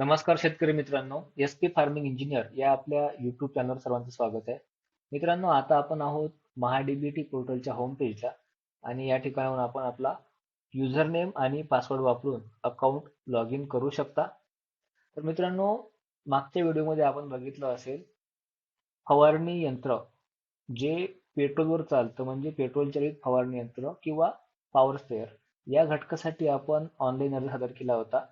नमस्कार शेतकरी मित्रांनो एस पी फार्मिंग इंजिनियर या आपल्या युट्यूब चॅनलवर सर्वांचं स्वागत आहे. मित्रांनो आता आपण आहोत महाडीबीटी पोर्टलच्या होम पेजला आणि या ठिकाणाहून आपण आपला युजर नेम आणि पासवर्ड वापरून अकाउंट लॉग इन करू शकता. तर मित्रांनो मागच्या व्हिडिओमध्ये आपण बघितलं असेल फवारणी यंत्र जे पेट्रोलवर चालतं म्हणजे पेट्रोल चालित फवारणी यंत्र किंवा पॉवर स्प्रेअर या घटकासाठी आपण ऑनलाईन अर्ज सादर केला होता.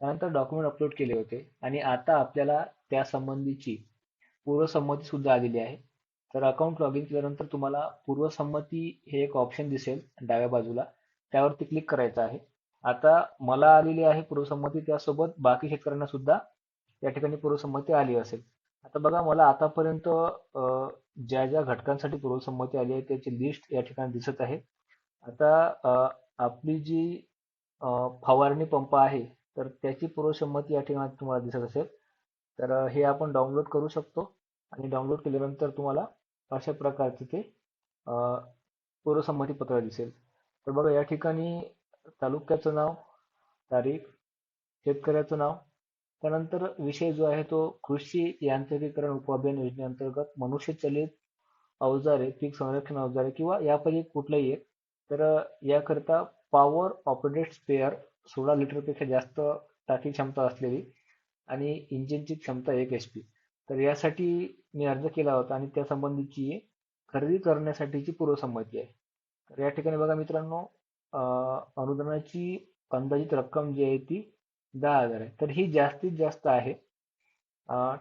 त्यानंतर डॉक्युमेंट अपलोड केले होते. आणि आता आपल्याला त्या संबंधीची पूर्वसंमती सुद्धा आलेली आहे. तर अकाउंट लॉग इन केल्यानंतर तुम्हाला पूर्वसंमती हे एक ऑप्शन दिसेल डाव्या बाजूला. त्यावरती क्लिक करायचं आहे. आता मला आलेली आहे पूर्वसंमती त्यासोबत बाकी शेतकऱ्यांना सुद्धा या ठिकाणी पूर्वसंमती आली असेल. आता बघा मला आतापर्यंत ज्या ज्या घटकांसाठी पूर्वसंमती आली आहे त्याची लिस्ट या ठिकाणी दिसत आहे. आता आपली जी फवारणी पंप आहे तर त्याची पूर्वसंमती या ठिकाणी तुम्हाला दिसत असेल. तर हे आपण डाउनलोड करू शकतो आणि डाउनलोड केल्यानंतर तुम्हाला अशा प्रकारचे ते पूर्वसंमती पत्र दिसेल. तर बघा या ठिकाणी तालुक्याचं नाव तारीख शेतकऱ्याचं नाव त्यानंतर विषय जो आहे तो कृषी यांत्रिकीकरण उपअभियान योजनेअंतर्गत मनुष्यचलित अवजारे पीक संरक्षण अवजारे किंवा यापैकी कुठलंही एक तर याकरता याकरिता पॉवर ऑपरेटेड स्पेअर सोळा लिटरपेक्षा जास्त टाकी क्षमता असलेली आणि इंजिनची क्षमता एक एच पी तर यासाठी मी अर्ज केला होता आणि त्या संबंधीची खरेदी करण्यासाठीची पूर्वसंमती आहे. तर या ठिकाणी बघा मित्रांनो अनुदानाची अंदाजित रक्कम जी आहे ती दहा हजार आहे. तर ही जास्तीत जास्त आहे.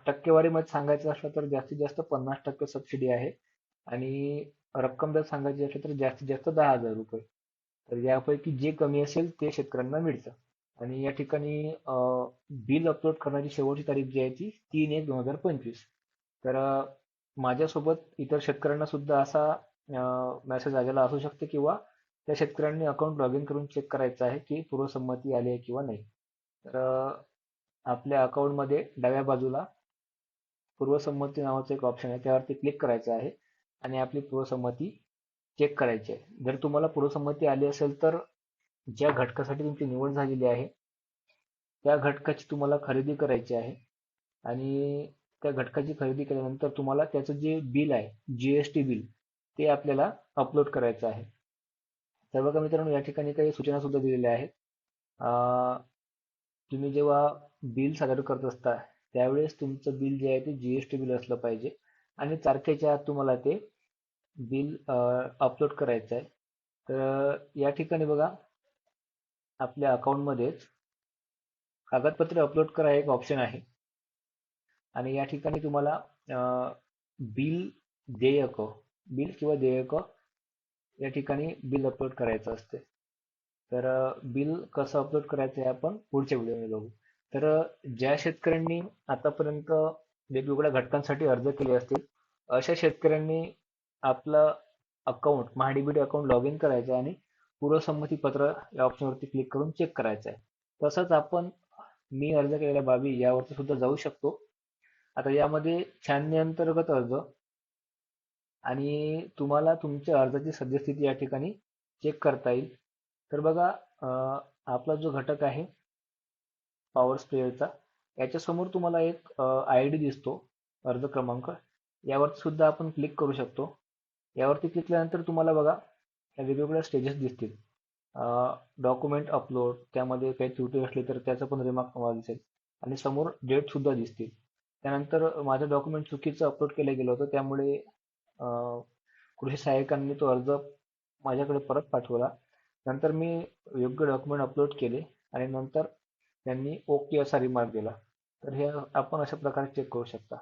टक्केवारीमध्ये सांगायचं असलं तर जास्तीत जास्त पन्नास टक्के सबसिडी आहे आणि रक्कम जर सांगायची असेल तर जास्तीत जास्त दहा हजार रुपये. तर यापैकी जे कमी असेल ते शेतकऱ्यांना मिळतं. आणि या ठिकाणी बिल अपलोड करण्याची शेवटची तारीख जी आहे ती तीन एक दोन हजार पंचवीस. तर माझ्यासोबत इतर शेतकऱ्यांना सुद्धा असा मेसेज आलेला असू शकते किंवा त्या शेतकऱ्यांनी अकाउंट लॉग इन करून चेक करायचं आहे की पूर्वसंमती आली आहे किंवा नाही. तर आपल्या अकाउंटमध्ये डाव्या बाजूला पूर्वसंमती नावाचं एक ऑप्शन आहे त्यावरती क्लिक करायचं आहे. आणि आपली पूर्वसंमती चेक करायची आहे. जर तुम्हाला पूर्वसंमती आली असेल तर ज्या घटकासाठी तुमची निवड झालेली आहे त्या घटकाची तुम्हाला खरेदी करायची आहे आणि त्या घटकाची खरेदी केल्यानंतर तुम्हाला त्याचं जे बिल आहे जी एस टी बिल ते आपल्याला अपलोड करायचं आहे. तर बघा मित्रांनो या ठिकाणी काही सूचना सुद्धा दिलेल्या आहेत. तुम्ही जेव्हा बिल सादर करत असता त्यावेळेस तुमचं बिल जे आहे ते जी एस टी बिल असलं पाहिजे आणि तारखेच्या आत तुम्हाला ते बिल अपलोड करायचं आहे तर या ठिकाणी बघा आपल्या अकाउंटमध्येच कागदपत्रे अपलोड करा एक ऑप्शन आहे. आणि या ठिकाणी तुम्हाला बिल देयक बिल किंवा देयक या ठिकाणी बिल अपलोड करायचं असते तर बिल कसं अपलोड करायचं आहे आपण पुढच्या व्हिडिओमध्ये बघू. तर ज्या शेतकऱ्यांनी आतापर्यंत वेगवेगळ्या घटकांसाठी अर्ज केले असतील अशा शेतकऱ्यांनी आपलं account MahaDBT account log in करायचं आहे आणि पूर्वसंमती पत्र या ऑप्शनवरती क्लिक करून चेक करायचं आहे. तसंच आपण मी अर्ज केलेल्या बाबी यावरती सुद्धा जाऊ शकतो. आता यामध्ये छाननी अंतर्गत अर्ज आणि तुम्हाला तुमच्या अर्जाची सद्यस्थिती या ठिकाणी चेक करता येईल. तर बघा आपला जो घटक आहे पॉवर स्प्रेअरचा याच्यासमोर तुम्हाला एक आय डी दिसतो अर्ज क्रमांक. यावरती सुद्धा आपण क्लिक करू शकतो. यावरती क्लिक केल्यानंतर तुम्हाला बघा या वेगवेगळ्या स्टेजेस दिसतील. डॉक्युमेंट अपलोड त्यामध्ये काही त्रुटी असली तर त्याचं पण रिमार्क तुम्हाला दिसेल. आणि समोर डेट सुद्धा दिसतील. त्यानंतर माझं डॉक्युमेंट चुकीचं अपलोड केलं गेलं होतं त्यामुळे कृषी सहाय्यकांनी तो अर्ज माझ्याकडे परत पाठवला. नंतर मी योग्य डॉक्युमेंट अपलोड केले आणि नंतर त्यांनी ओके असा रिमार्क दिला. तर हे आपण अशा प्रकारे चेक करू शकता.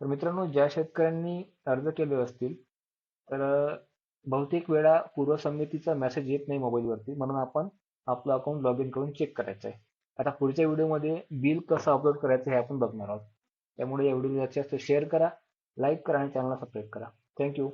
तर मित्रांनो ज्या शेतकऱ्यांनी अर्ज केले असतील तर बहुतेक वेळा पूर्वसंमतीचा मेसेज येत नाही मोबाईलवरती म्हणून आपण आपलं अकाउंट लॉग इन करून चेक करायचं आहे. आता पुढच्या व्हिडिओमध्ये बिल कसं अपलोड करायचं हे आपण बघणार आहोत. त्यामुळे या व्हिडिओ जास्तीत जास्त शेअर करा लाईक करा आणि चॅनलला सबस्क्राईब करा. थँक्यू